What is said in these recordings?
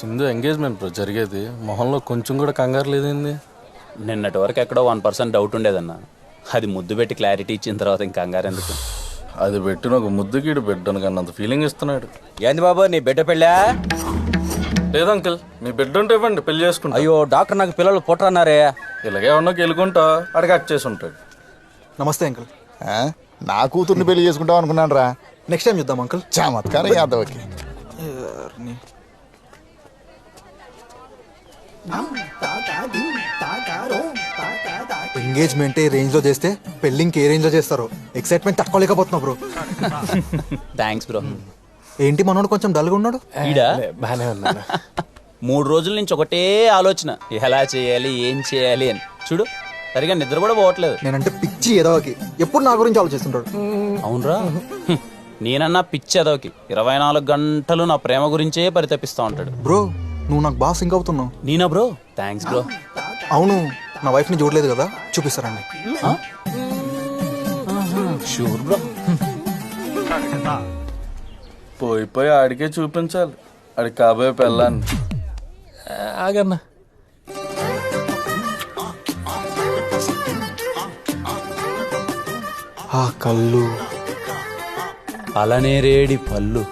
Sindhu engagement bro జరిగేది. మొహంలో కొంచెం కూడా కంగారు లేదండి నిన్నటి వరకు ఎక్కడో వన్ పర్సెంట్ డౌట్ ఉండేదన్న. అది ముద్దు పెట్టి క్లారిటీ ఇచ్చిన తర్వాత ఇంకా కంగారు ఎందుకు? అది పెట్టిన ఒక ముద్దుగీడు బిడ్డను కన్నా అంత ఫీలింగ్ ఇస్తున్నాడు. ఏంది బాబు నీ బిడ్డ పెళ్ళా? లేదు అంకిల్ మీ బిడ్డ ఉంటే ఇవ్వండి పెళ్ళి చేసుకుంటా. అయ్యో డాక్టర్ నాకు పిల్లలు పుట్టరన్నారే. ఇలాగే ఉన్నా గెలుకుంటా అడిగి అక్ చేసి ఉంటాడు నమస్తే అంకుల్. ఆ? నా కూతుర్ని పెళ్ళి చేసుకుంటాం అనుకున్నాను రా నెక్స్ట్ టైం చూద్దాం అంకుల్. చమత్కారం యాదవ్కి. ఎంగేజ్మెంట్ ఏ రేంజ్లో చేస్తే పెళ్ళింగ్ ఏ రేంజ్లో చేస్తారో? ఎక్సైట్మెంట్ తట్టుకోలేకపోతున్నా బ్రో థ్యాంక్స్ బ్రో ఏంటి మనోడు కొంచెం డల్గా ఉన్నాడు? ఈడా? బాగానే ఉన్నాను మూడు రోజుల నుంచి ఒకటే ఆలోచన. ఎలా చేయాలి ఏం చేయాలి అని. చూడు సరిగా నిద్ర కూడా పోవట్లేదు. నేనంటే పిచ్చి ఎదవకి ఎప్పుడు నా గురించి ఆలోచిస్తుంటాడు? అవునరా. నేనన్నా పిచ్చి అదోకి ఇరవై నాలుగు గంటలు నా ప్రేమ గురించే పరితపిస్తా ఉంటాడు. బ్రో నువ్వు నాకు బాగా సింక్ అవుతున్నావు. నేనా బ్రో? థ్యాంక్స్ బ్రో అవును నా వైఫ్ని చూడలేదు కదా? చూపిస్తారండి. షూర్ బ్రో పోయి పోయి ఆడికే చూపించాలి. ఆడికి కాబోయే పెళ్ళాన్ని. ఆగన్నా. ఆ కళ్ళు. అలానే రేడి పళ్ళు.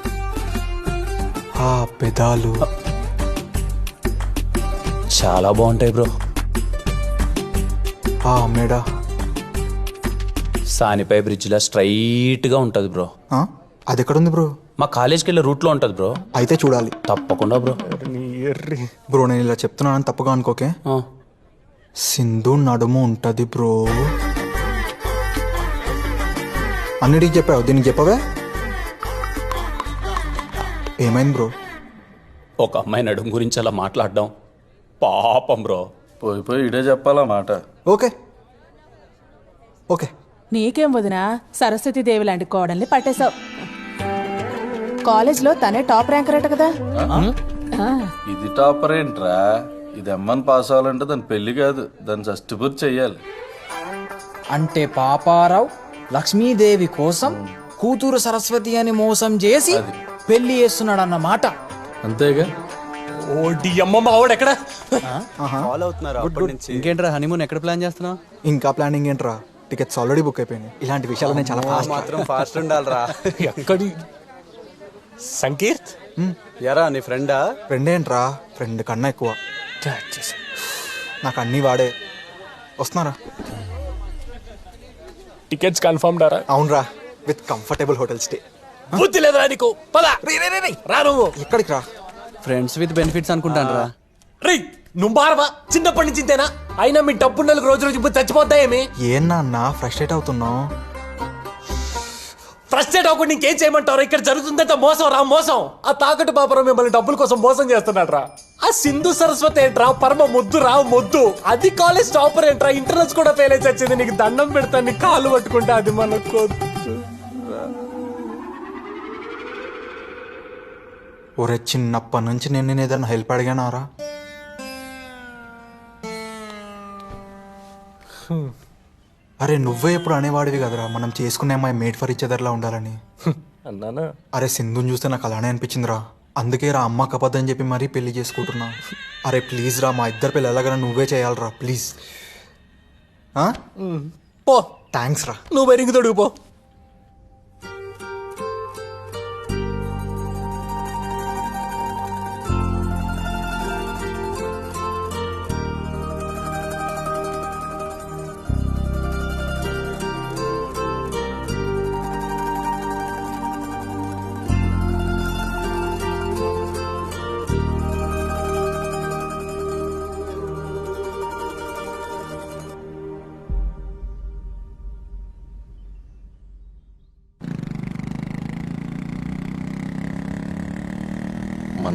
ఆ పెదాలు. చాలా బాగుంటాయి బ్రో. ఆ మెడ. సానిపై బ్రిడ్జ్లా స్ట్రైట్గా ఉంటది బ్రో. ఆ, అది ఎక్కడుంది బ్రో? మా కాలేజ్కి వెళ్ళే రూట్లో ఉంటది బ్రో. అయితే చూడాలి. తప్పకుండా బ్రో. బ్రో నేను ఇలా చెప్తున్నానని తప్పుగా అనుకోకే. ఆ. సింధు నడుము ఉంటది బ్రో. అన్నిటికి చెప్పావు దీనికి చెప్పవే? ఏమైంది బ్రో? ఒక అమ్మాయి నడుము గురించి అలా మాట్లాడడం. పాపం బ్రో. పోయి పోయి ఇడే చెప్పాలా మాట. ఓకే. ఓకే. నీకేం వదినా? సరస్వతి దేవి లాంటి కోడల్ని పట్టేశావు. కాలేజ్లో తనే టాప్ ర్యాంకర్ అట కదా. ఆ, ఇది టాపర్ ఏంట్రా ఇది అమ్మని పాస్ అవ్వాలంటే దాని పెళ్ళి కాదు. దాన్ని షష్టిపూర్తి చెయ్యాలి. అంటే పాపారావు లక్ష్మీదేవి కోసం కూతురు సరస్వతి అని మోసం చేసి పెళ్ళి చేస్తున్నాడు అన్నమాట అంతేగా? ఓడి అమ్మ మావాడు ఎక్కడ? ఇంకేంట్రా హనీమూన్ ఎక్కడ ప్లాన్ చేస్తున్నావు? ఇంకా ప్లానింగ్ ఏంట్రా? టికెట్స్ ఆల్రెడీ బుక్ అయిపోయినాయి. ఇలాంటి విషయాలు నేను చాలా ఫాస్ట్ మాత్రం ఫాస్ట్ ఉండాలిరా. ఎక్కడి? సంకీర్త్? ఎరా నీ ఫ్రెండా ఫ్రెండ్ ఏంట్రా? ఫ్రెండ్ కన్నా ఎక్కువ. నాకు అన్నీ వాడే. వస్తున్నారా? టికెట్స్ కన్ఫర్మ్ డారా అవునరా. విత్ కంఫర్టబుల్ హోటల్ స్టే బుద్ధి లేదురా నీకు. పద. రా నువ్వు. ఎక్కడికి రా? ఫ్రెండ్స్ విత్ బెనిఫిట్స్ అనుకుంటాను రా నువ్వు బారవా చిన్నప్పటి నుంచి ఇంతేనా? అయినా మీ డబ్బు నెలకు రోజు రోజు ఇప్పుడు చచ్చిపోతాయేమి ఏం నాన్న ఫ్రస్ట్రేట్ అవుతున్నావు? ఫ్రస్ట్రేట్ అవ్వకుండా ఇంకేం చేయమంటారు ఇక్కడ జరుగుతుందంటే మోసం రా మోసం. ఆ తాకట్టు పాపరం మిమ్మల్ని డబ్బుల కోసం మోసం చేస్తున్నాడు రా ఆ సింధు సరస్వతి ఏంట్రా? పరమ మొద్దు రా మొద్దు. అది కాలేజ్ టాపర్ ఏంట్రా? ఇంటర్నెట్స్ కూడా ఫెయిల్ అయితే వచ్చింది నీకు దండం పెడతాను నీ కాళ్ళు పట్టుకుంటే అది మనకు. ఒరే చిన్నప్పటి నుంచి నేను నేను ఏదైనా హెల్ప్ అడిగానారా? అరే నువ్వే ఎప్పుడు అనేవాడివి కదరా మనం చేసుకునే మేడ్ ఫర్ ఇచ్ అదర్లా ఉండాలని. అన్నానా? అరే సింధుని చూస్తే నాకు అలానే అనిపించిందిరా. అందుకే రా అమ్మ కపద్దని చెప్పి మరీ పెళ్ళి చేసుకుంటున్నా. అరే ప్లీజ్ రా మా ఇద్దరు పెళ్ళి ఎలాగైనా నువ్వే చేయాలరా ప్లీజ్ పో. థ్యాంక్స్ రా. నువ్వు బెరింగ్ తొడుగు పో.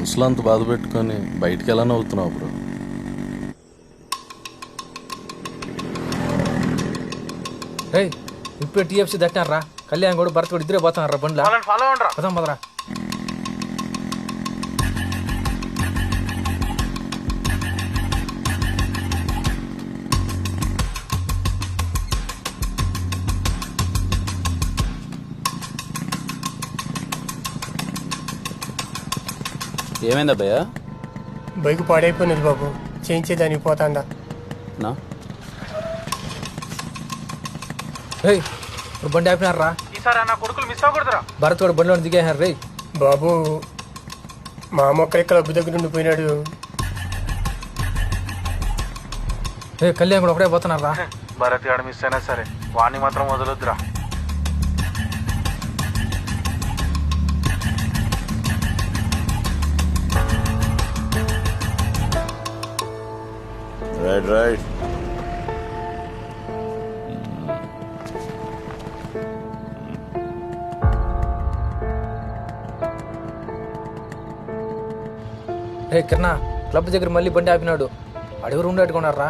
మనసులో అంత బాధ పెట్టుకొని బయటికి ఎలా నవ్వుతున్నావు బ్రో. ఇప్పుడు టీఎఫ్సీ దట్టినారా కళ్యాణ్ కూడా భరత్ కూడా ఇద్దరే పోతున్నారా బండ్లా. పదాం పదరా ఏమైంది అబ్బయ్య? బైక్ పాడైపోయినది బాబు. చేయించేదానికి పోతాండా. నా? రేయ్ ఇప్పుడు బండి ఆపినారా? ఈసారి నా కొడుకులు మిస్ అవ్వకూడదురా. భరత్ కూడా బండిలో దిగేసారు రేయ్. బాబు మా మొక్కల క్లబ్ దగ్గర నుండి పోయినాడు. రే కళ్యాణ్ కూడా ఒకటే పోతున్నారా భరత్ గాడు మిస్ అయినా సరే వాణ్ణి మాత్రం వదలొద్దురా. రైట్ రైట్ రే కిరణా క్లబ్ దగ్గర మళ్ళీ బండి ఆపినాడు. అడుగురు ఉండేట్టుకున్నారా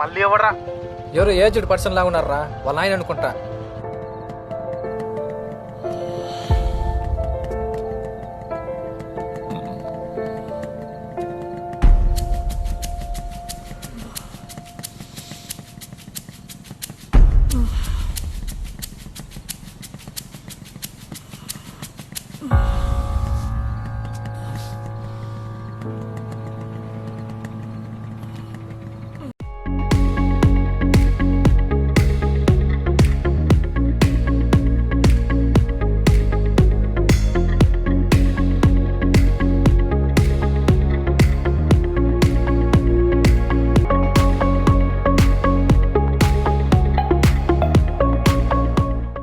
మళ్ళీ ఎవడరా? ఎవరు ఏజ్డ్ పర్సన్ లాగా ఉన్నారా? వాళ్ళ ఆయన అనుకుంటా.